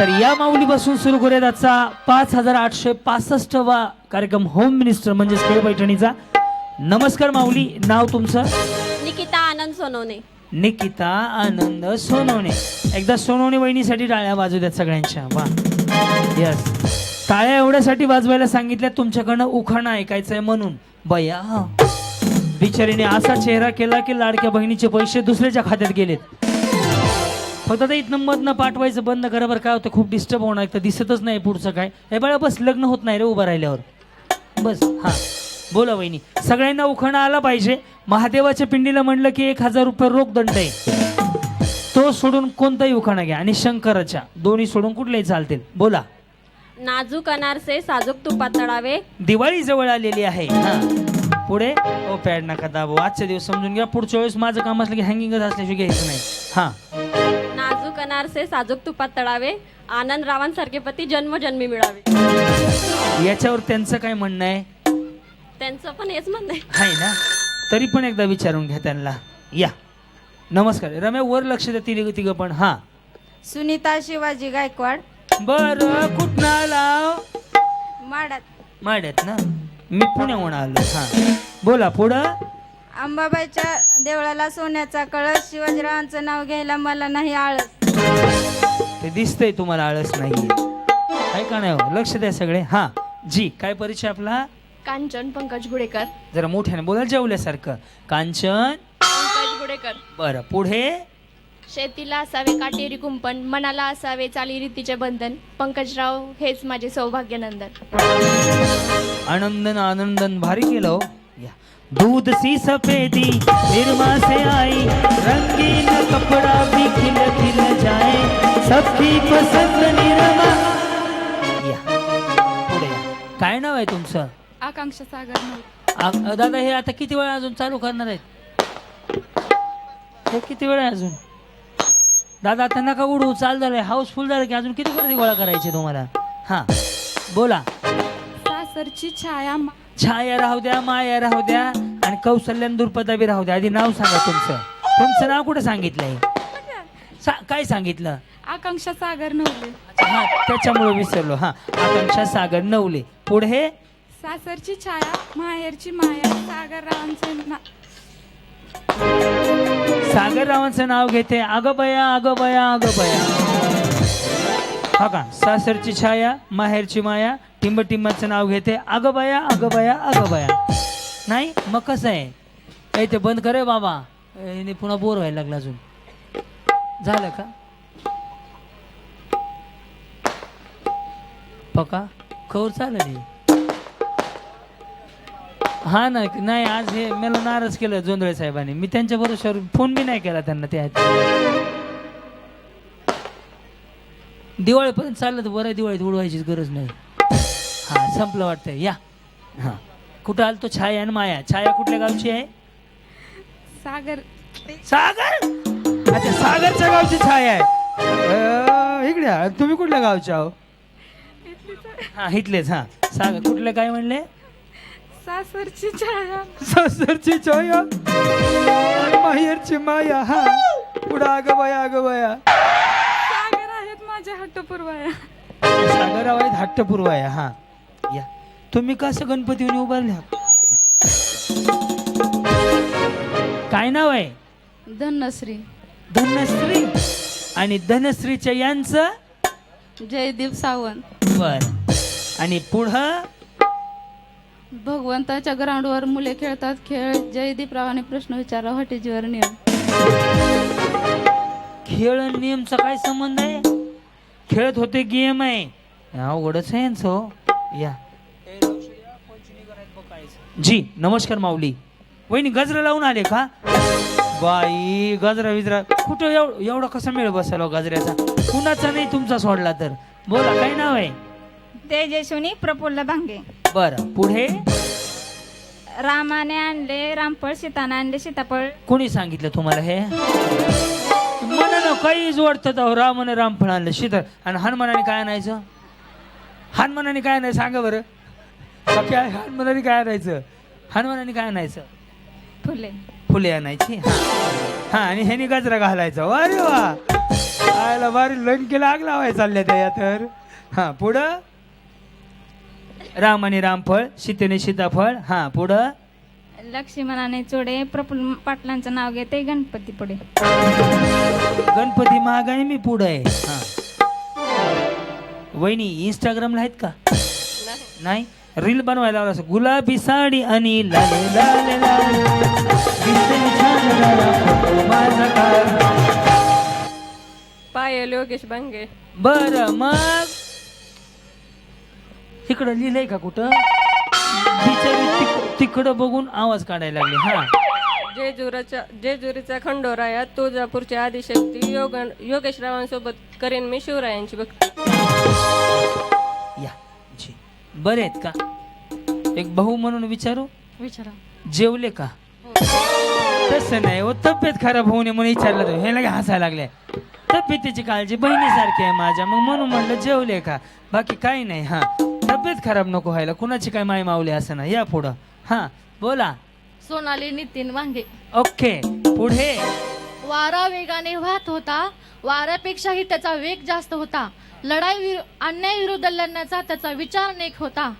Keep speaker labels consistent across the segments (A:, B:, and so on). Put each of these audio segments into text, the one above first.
A: तर या माऊलीपासून सुरू करूयात आजचा पाच हजार आठशे पासष्ट वा कार्यक्रम होम मिनिस्टर म्हणजेच खेळ पैठणीचा. नमस्कार माऊली नाव तुमचं?
B: निकिता आनंद सोनवणे.
A: निकिता आनंद सोनवणे. एकदा सोनवणे वहिनीसाठी टाळ्या वाजू द्यात सगळ्यांच्या. वा. यस टाळ्या एवढ्यासाठी वाजवायला सांगितल्या तुमच्याकडनं उखाणा ऐकायचंय म्हणून. बया. बिचारीने असा चेहरा केला की लाडक्या बहिणीचे पैसे दुसऱ्याच्या खात्यात गेलेत. फक्त आता इथनं मधनं पाठवायचं बंद करा बरं काय होतं खूप डिस्टर्ब होणार तर दिसतच नाही पुढचं काय. हे बघा बस लग्न होत नाही रे उभं राहिल्यावर. बस हां. बोला वहिनी. सगळ्यांना उखाणा आला पाहिजे. महादेवाच्या पिंडीला म्हणलं की एक हजार रुपये रोख दंड आहे. तो सोडून कोणताही उखाणा घ्या. आणि शंकराच्या. दोन्ही सोडून कुठलेही चालतील. बोला.
B: नाजूक अनारसे साजूक तुपात तळावे.
A: दिवाळी जवळ आलेली आहे. हा. पुढे? ओ पॅड नका दाबो. आजचे दिवस समजून घ्या. पुढच्या वेळेस माझं काम असलं की हँगिंगच असल्याशिवाय घ्यायचं नाही. हा.
B: अनारसे साजूक तुपात तळावे. आनंद रावांसारखे पती जन्मजन्मी मिळावे.
A: याच्यावर त्यांचं काय म्हणणं आहे?
B: त्यांचं पण हेच म्हणणं आहे.
A: आहे ना? तरी पण एकदा विचारून घ्या त्यांना. या. नमस्कार. रम्या वर लक्ष द्या तिघ तिघं पण. हा.
C: सुनीता शिवाजी गायकवाड.
A: बर कुठं आला?
C: माडात.
A: माड्यात ना? मी पुण्याहून आलो. हा. बोला पुढं?
C: अंबाबाईच्या देवळाला सोन्याचा कळस. शिवाजीरावांचं नाव घ्यायला मला नाही आळस.
A: ते दिसतंय तुम्हाला आळस नाही आहे का नाही हो? लक्ष द्या सगळे. हा जी काय परिचय आपला?
B: कांचन पंकज गुडेकर
A: जरा मोठ्याने बोला जेवल्यासारखं. कांचन?
B: पंकज गुडेकर
A: बरं पुढे?
D: शेतीला असावे काटेरी कुंपण मनाला असावे चालीरीतीचे बंधन. पंकजराव हेच माझे सौभाग्यनंदन.
A: आनंदन आनंदन भारी केलं हो. या. दूध सी सफेदी निरमा से आई रंगीन कपड़ा भी खिल खिल जाए सबकी पसंद निरमा. या. पुढे या. काय नाव आहे तुमचं?
D: आकांक्षा सागर
A: आ- दादा हे आता किती वेळ अजून चालू करणार आहेत? हे किती वेळ आहे अजून? दादा आता नका उडू. चाल झालंय हाऊसफुल झालं की अजून किती गर्दी गोळा करायची तुम्हाला? हा. बोला.
D: सासरची छाया
A: छाया राहू द्या माया राहू द्या आणि कौशल्यान दुर्पदा बी राहू द्या. आधी नाव सांगा तुमचं. तुमचं नाव कुठं सांगितलंय? सा- काय सांगितलं?
D: आकांक्षा सागर नवले.
A: हा त्याच्यामुळे विसरलो. हा आकांक्षा सागर नवले. पुढे?
D: सासरची छाया माहेरची माया सागररावांचे ना
A: सागर रावांचं नाव घेते. अगं बया अगं बया अगं बया. हा का? सासरची छाया माहेरची माया टिंब टिंबाचं नाव घेते. अगं बया अगं बया अगं बया. नाही मग कसं आहे? ए ते बंद करे बाबा. याने पुन्हा बोर व्हायला लागला अजून. झालं का? पका कवर चालेल. हे. हा ना नाही आज हे मला नाराज केलं जोंधळे साहेबांनी. मी त्यांच्या भरोश्यावर फोन बी नाही केला त्यांना त्या दिवाळीपर्यंत चाललं तर बरं दिवाळीत उडवायचीच गरज नाही. हा संपलं वाटतंय. या. हा. कुठं आलं तो छाया आणि माया. छाया कुठल्या गावची आहे?
D: सागर.
A: सागर? अच्छा सागरच्या गावची छाया आहे. अं, इकडे या. तुम्ही कुठल्या गावचे आहो? हा इथलेच हा. सागर कुठले काय म्हणले?
D: सासरची छाया.
A: सासरची छाया. माहेरची माया हा. पुढं अगं बया अगं बया.
D: सागर आहेत माझ्या हट्टपूर्वाया.
A: सागरराव आहेत हट्ट पुरवाया हा. या. तुम्ही कसं गणपती उभारले आहात? काय नाव आहे?
D: धनश्री.
A: धनश्री. आणि धनश्रीच्या यांचं?
D: जयदीप सावंत.
A: बर आणि पुढं?
D: भगवंताच्या ग्राउंडवर मुले खेळतात. खेळ जयदीपरावाने प्रश्न विचारला हॉटेजीवर नियम.
A: खेळ आणि नियमचा काय संबंध आहे? खेळत होते गेम आहे. अवघडच आहे यांचं हो. या. जी नमस्कार माऊली. वहिनी गजरा लावून आले का? बाई गजरा विजरा कुठं एव एवढा कसा मेळ बसलो गजऱ्याचा? कुणाचा नाही तुमचा सोडला तर? बोला काय नाव आहे?
C: तेजस्विनी प्रफुल्ल भांगे.
A: बरं पुढे?
C: रामाने आणले रामफळ सीताने आणले सीताफळ.
A: कोणी सांगितलं तुम्हाला हे? मनानं काही जोडतात अहो रामाने रामफळ आणलं शीतळ आणि हनुमानाने काय आणायचं? हनुमानाने काय आणायचं? सांगा बरं. बाकी हनुमानाने काय आणायचं? हनुमानाने काय आणायचं?
C: फुले.
A: फुले आणायची? हा. आणि ह्यानी गजरा घालायचा. अरे वा! आयला बारी लंकेला आग लावाय चालल्या त्या तर. हा पुढं? राम आणि रामफळ सीतेने सीताफळ. हा पुढं?
C: लक्ष्मणाने चोडे प्रफुल्ल पाटलांचं नाव घेते गणपती पुढे.
A: गणपती महाग आहे मी पुढं. आहे हा. वहिनी इंस्टाग्रामला आहेत का? नाही? रील बनवायला लावलं असं. गुलाबी साडी आणि लाले लाले लाले. दिसते छान जरा फोटो माझा काढ.
B: पायल योगेश बांगे.
A: बर मग? इकडं लिहिलंय का कुठं? बिचारी तिक- तिकडं बघून आवाज काढायला लागले हा.
B: जेजुराच्या जेजुरीचा खंडोराया तुळजापूरची आदिशक्ती योग योगेश रावांसोबत करेन मी शिवरायांची भक्ती.
A: या जी. बरे आहेत का? एक भाऊ म्हणून विचारू?
B: विचारा.
A: जेवले का? तसं नाही हो तब्येत खराब होऊ नये म्हणून विचारलं तो. हे लगे हसायला लागले. तब्येतीची काळजी बहिणीसारखी आहे माझ्या. मग म्हणून म्हणलं जेवले का? बाकी काही नाही हा. तब्येत खराब नको व्हायला. कुणाची काय माय मावली असं ना या पुढं. हा बोला.
D: सोनाली नितीन वांगे.
A: ओके पुढे.
D: वारा वेगाने वाहत होता. वाऱ्यापेक्षाही त्याचा वेग जास्त होता. लढाई विरु- अन्याय विरुद्ध लढण्याचा त्याचा विचार नेक होता.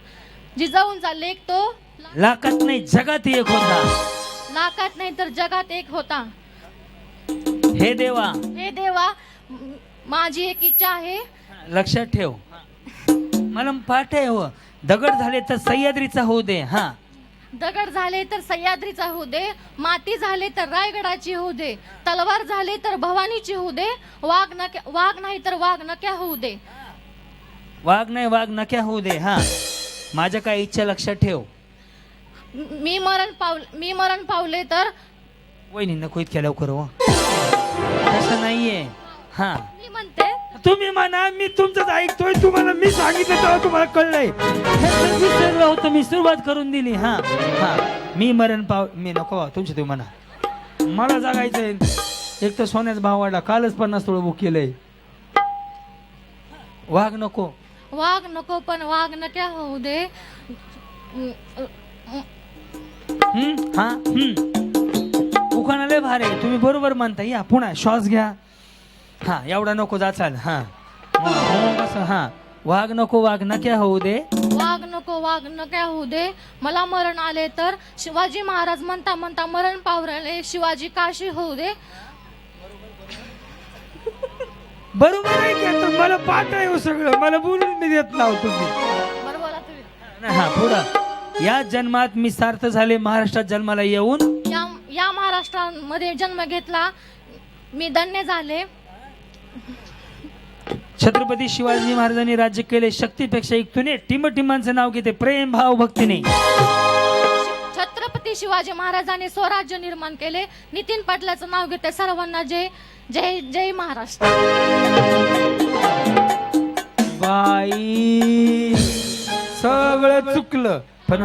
D: जिजाऊंचा लेख तो
A: लाकात नाही जगात एक होता.
D: लाकात नाही तर जगात एक होता.
A: हे देवा.
D: हे देवा म- माझी एक इच्छा आहे.
A: लक्षात ठेव. मला पाठ आहे हो. दगड झाले तर सह्याद्रीचा होऊ दे हा.
D: दगड झाले तर सह्याद्रीचा होऊ दे माती झाले तर रायगडाची होऊ दे तलवार झाले तर भवानीची होऊ दे वाघ नक्या वाघ नाही तर वाघ नक्या होऊ दे.
A: वाघ नाही वाघ नक्या होऊ दे हा. माझ्या काय इच्छा लक्षात ठेव.
D: म- मी मरण पावल मी मरण पावले तर?
A: वहिनी नको इतक्या लवकर हो. तसं नाहीये हा.
D: मी म्हणते
A: तुम्ही म्हणा मी तुमचंच ऐकतोय तुम्हाला मी सांगितलं तेव्हा तुम्हाला कळलंय. हे होतं मी सुरुवात करून दिली. हा हा. मी मरण पाव मी नको तुमचे तुम्ही म्हणा. मला जागायचंय. एक तर सोन्याचा भाव वाढला कालच पन्नास तोळ बुक केलंय. वाघ नको.
D: वाघ नको पण वाघ नक्या होऊ दे.
A: हम्म हा हम्म. उखाणा लय भारी आहे. तुम्ही बरोबर म्हणता या पुन्हा श्वास घ्या. हा एवढा नको जाचाल हा. कसं हा. वाघ नको वाघ नक्या होऊ दे.
D: वाघ नको वाघ नक्या होऊ दे. मला मरण आले तर शिवाजी महाराज म्हणता म्हणता मरण पावरले शिवाजी काशी होऊ दे.
A: बरोबर आहे की आता मला पाठ आहे हो सगळं मला बोलून मी देत नाव तुम्ही.
D: बोला तुम्ही.
A: नाही, हा पुढं. या जन्मात मी सार्थ झाले महाराष्ट्रात जन्माला येऊन.
D: या या महाराष्ट्रामध्ये जन्म घेतला मी धन्य झाले.
A: छत्रपती शिवाजी महाराजांनी राज्य केले शक्तीपेक्षा एक तुने. टिम टिमांचं नाव घेते प्रेम भाव भक्तीने.
D: छत्रपती शिवाजी महाराजांनी स्वराज्य निर्माण केले. नितीन पाटलाचं नाव घेते सर्वांना जय जय जय महाराष्ट्र.
A: बाई सगळं चुकलं. पण.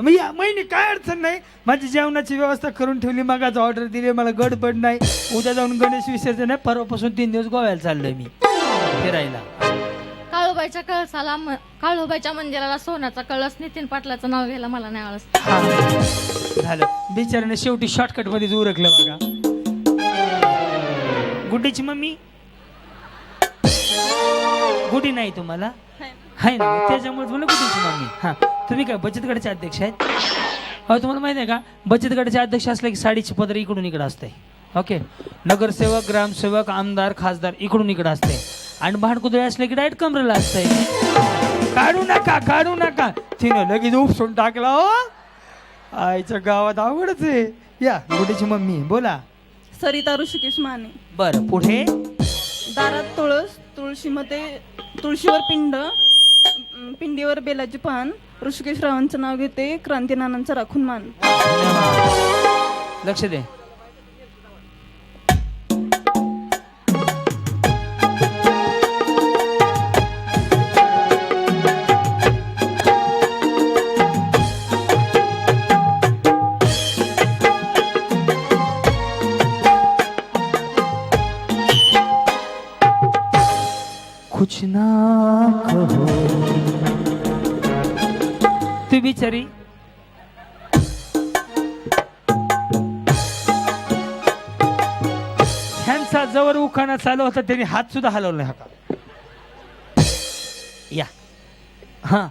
A: मी या महिने काय अडचण नाही. माझी जेवणाची व्यवस्था करून ठेवली मगाच ऑर्डर दिली मला गडबड नाही. उद्या जाऊन गणेश विसर्जन आहे. परवापासून तीन दिवस गोव्याला चाललोय मी. फिरायला.
D: काळूबाईच्या कळसाला म- काळूबाईच्या मंदिराला सोन्याचा कळस नितीन पाटलाचं नाव घ्यायला मला नाही
A: हा. झालं. बिचाऱ्याने शेवटी शॉर्टकटमध्ये उरकलं बघा. गुड्डीची मम्मी? गुडी नाही तुम्हाला? आहे ना त्याच्यामुळे तुम्हाला गुड्डीची मम्मी हा तुम्ही काय बचत गटाचे अध्यक्ष आहेत? हो तुम्हाला माहिती आहे का? बचत गटाचे अध्यक्ष असले की साडीची पदर इकडून इकडं असते. ओके? नगरसेवक ग्रामसेवक आमदार खासदार इकडून इकडं असते. आणि भांडकुदळे असले की डायरेक्ट कमरेला असतंय काढू नका काढू नका. तिनं लगेच उपसून टाकला हो. आईच्या गावात आवडच आहे. या गुडीची मम्मी बोला.
E: सरिता ऋषिकेश माने.
A: बर पुढे?
E: दारात तुळस तुळशीमध्ये तुळशीवर पिंड पिंडीवर बेलाची पान ऋषिकेश रावांचं नाव घेते क्रांतीनानांचा राखून मान.
A: लक्ष दे. बिचारी ह्यांचा जवळ उखाणा चालू होता त्यांनी हात सुद्धा हलवला हा का या. हा.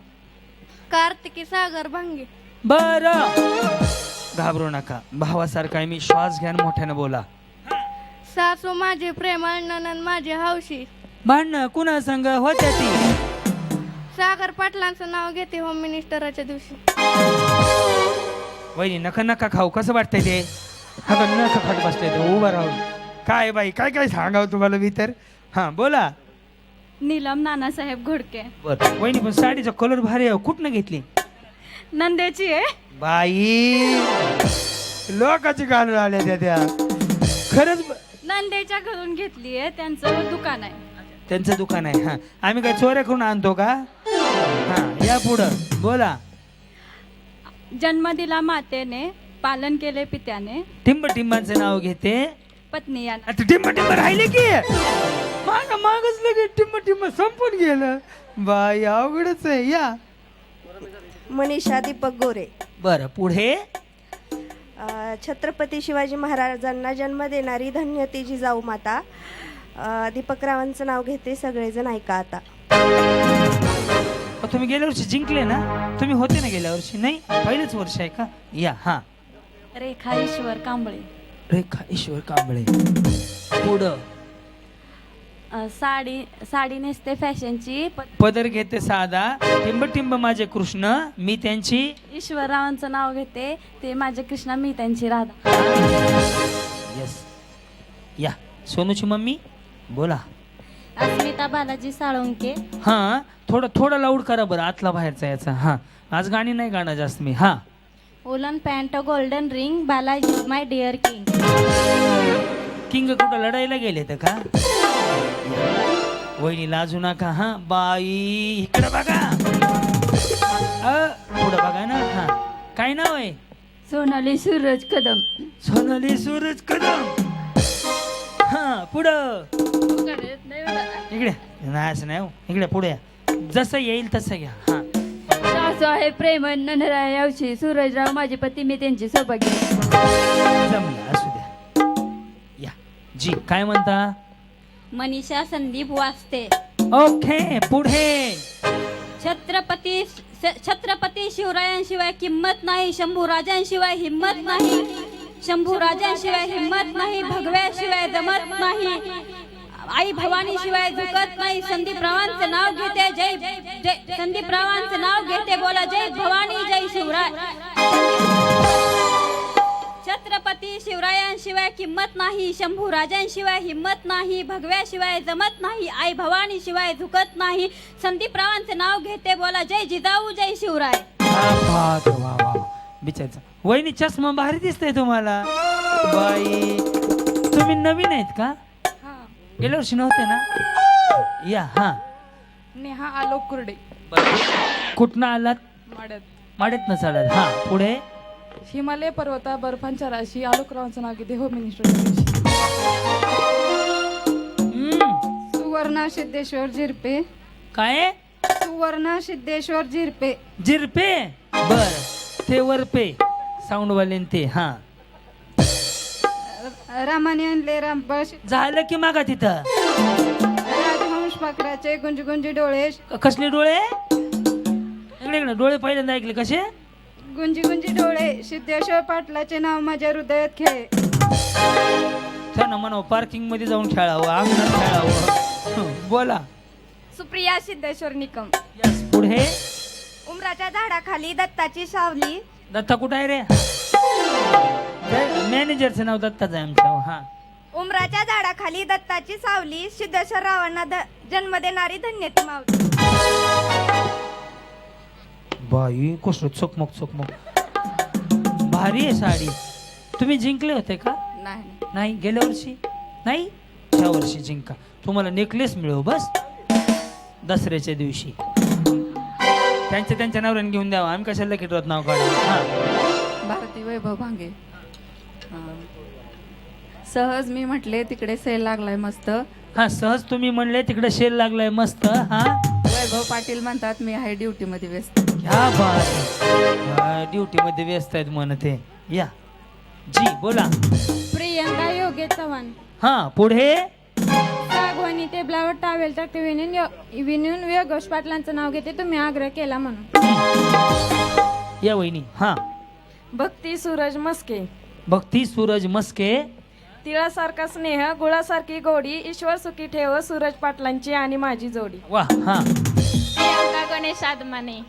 C: कार्तिकी सागर भांगे.
A: बर. घाबरू नका. भावासारखा मी. श्वास घ्या आणि मोठ्यानं बोला.
C: सासू माझे प्रेमळ ननन माझे हौशी.
A: भांडणं कुणा संग होत्या ती?
C: सागर पाटलांचं नाव घेते होम मिनिस्टराच्या दिवशी.
A: वहिनी नका नका खाऊ. कसं वाटतंय ते? हा का नका खात बसतंय ते उभं राहून. काय बाई काय काय सांगावं तुम्हाला मी तर? हा बोला.
C: नीलम नानासाहेब घोडके.
A: बर. वहिनी पण साडीचा कलर भारी आहे कुठनं घेतली?
C: नंद्याची आहे.
A: बाई. लोकाची घालून आल्या त्या त्या. खरंच ब-
C: नंद्याच्या घरून घेतली आहे. त्यांचं दुकान आहे.
A: त्यांचं दुकान आहे हा. आम्ही काय चोऱ्या करून आणतो का? हा या पुढं. बोला.
C: जन्म दिला मातेने पालन केले पित्याने.
A: टिंब टिंबांचं नाव घेते.
C: पत्नी
A: आता टिंब टिंब राहिले की? माग मागच लगे टिंब टिंब संपून गेलं. बाई अवघडच आहे या.
F: मनीषा दीपक गोरे.
A: बरं पुढे?
F: अ, छत्रपती शिवाजी महाराजांना जन्म देणारी धन्य ती जिजाऊ माता. अ, दीपकरावांचं नाव घेते सगळेजण ऐका आता.
A: तुम्ही गेल्या वर्षी जिंकले ना तुम्ही होते ना गेल्या वर्षी नाही? पहिलेच वर्ष आहे का? या हा.
C: रेखा ईश्वर कांबळे.
A: रेखा ईश्वर कांबळे. पुढं.
C: साडी साडी नेसते फॅशनची
A: पदर घेते साधा. टिंब टिंब माझे कृष्ण मी त्यांची.
C: ईश्वररावांचं नाव घेते ते माझे कृष्णा मी त्यांची राधा.
A: यस या. सोनूची मम्मी बोला.
C: अस्मिता बालाजी साळुंके.
A: हा थोडं थोडं लाऊड करा बरं आतला बाहेरचा याचा. हा आज गाणी नाही गाणं जास्त मी. हा.
C: Woollen pant golden ring Balaji my dear king.
A: King कुठं लढायला गेले तर का? वहिनी लाजू नका हा. बाई इकडं बघा. अ, पुढं बघा ना हा. काय नाव आहे?
C: सोनाली सूरज कदम.
A: सोनाली सूरज कदम. हा पुढं. इकडे नाही असं नाही हो. इकडे पुढे या. जसं येईल तसं घ्या. हा.
C: सासू आहे प्रेमन ननराय यावशी सूरजराव माझे पती मी त्यांची सौभाग्य.
A: जमलं असू द्या. या. जी काय म्हणता?
C: मनीषा संदीप वास्ते
A: ओके पुढे.
C: छत्रपती छत्रपती शिवरायांशिवाय किंमत नाही. शंभू राजांशिवाय हिंमत नाही. शंभू राजांशिवाय हिंमत नाही. भगव्याशिवाय जमत नाही. आई भवानी शिवाय झुकत नाही. संदीप रावांचं नाव घेते. जय जय संदीप रावांचं नाव घेते. बोला जय भवानी जय शिवराय. छत्रपती शिवरायांशिवाय किंमत नाही. शंभू राजांशिवाय हिंमत नाही. भगव्याशिवाय जमत नाही. आई भवानी शिवाय झुकत नाही. संदीप रावांचं नाव घेते. बोला जय जिजाऊ जय शिवराय.
A: बिचारचा. वहिनी चष्मा भारी दिसतंय तुम्हाला. बाई तुम्ही नवीन आहेत का? गेल्या वर्षी नव्हते ना या हा
E: नेहा आलोक कुर्डे
A: कुठनं आलात
E: माड्यात
A: माडेत न चालत हा पुढे
E: हिमालय पर्वता बर्फांच्या राशी आलोकरावांचं नाव घेते होम मिनिस्टर
A: हम्म,
C: सुवर्णा सिद्धेश्वर झिरपे
A: काय
C: सुवर्णा सिद्धेश्वर झिरपे
A: जिरपे बर ते वरपे साऊंड वाले ते हा
C: रामाने आणले रामपाळ
A: झालं की मागा तिथं?
C: राजहंस पाखराचे गुंज गुंजी डोळे
A: क- कसले डोळे? इकडे इकडे डोळे पहिल्यांदा ऐकले कसे?
C: गुंजी गुंजी डोळे सिद्धेश्वर पाटलाचे नाव माझ्या हृदयात खेळे
A: त्यांना म्हणावं पार्किंगमध्ये जाऊन खेळावं अंगणात खेळावं. बोला.
C: सुप्रिया सिद्धेश्वर निकम.
A: यस पुढे?
F: उमराच्या झाडाखाली दत्ताची सावली.
A: दत्ता कुठं आहे रे? मॅनेजरचं नाव दत्ताच आहे आमच्या हा.
F: उमराच्या झाडाखाली दत्ताची सावली सिद्धेश्वर रावांना ध- जन्म देणारी धन्य ती मावली
A: बाई कसं चकमक चकमक. भारी आहे साडी. तुम्ही जिंकले होते का?
E: नाही.
A: नाही? गेल्या वर्षी? नाही? ह्या वर्षी जिंका. तुम्हाला नेकलेस मिळव बस. दसऱ्याच्या दिवशी. त्यांच्या त्यांच्या नवऱ्याने घेऊन द्यावा. आम्ही कशाला किटवत नाव काढा हा.
G: भारती वैभव भांगे. सहज मी म्हटले तिकडे सेल लागलाय मस्त.
A: हा सहज तुम्ही म्हणले तिकडे शेल लागलाय मस्त. हा.
G: वैभव पाटील म्हणतात मी आहे ड्युटीमध्ये व्यस्त.
A: ह्या बात ड्युटी मध्ये व्यस्त आहेत म्हणते या. जी बोला.
C: प्रियंका योग
H: योगेश चव्हाण.
A: हा पुढे?
H: सागवानी टेबलावर टावेल तर विनून यो- विनून योगेश पाटलांचं नाव घेते तुम्ही आग्रह केला म्हणून.
A: या वहिनी. हा.
I: भक्ती सूरज मस्के.
A: भक्ती सूरज मस्के.
I: तिळासारखा स्नेह गुळासारखी गोडी ईश्वर सुखी ठेव सूरज पाटलांची आणि माझी जोडी.
A: वा हा.
H: प्रियांका गणेश आदमाने.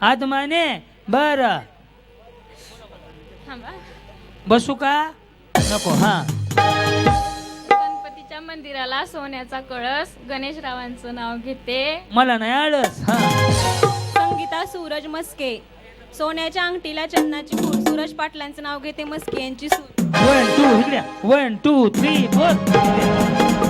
A: आदमाने बर. बसू का? नको हा.
H: गणपतीच्या मंदिराला सोन्याचा कळस गणेशरावांचं नाव घेते.
A: मला नाही आळस हा.
J: संगीता सूरज मस्के. सोन्याच्या अंगठीला चंदनाची फूल. सूरज पाटलांचं नाव घेते मस्के यांची सूर
A: वन टू इकडे वन टू थ्री फोर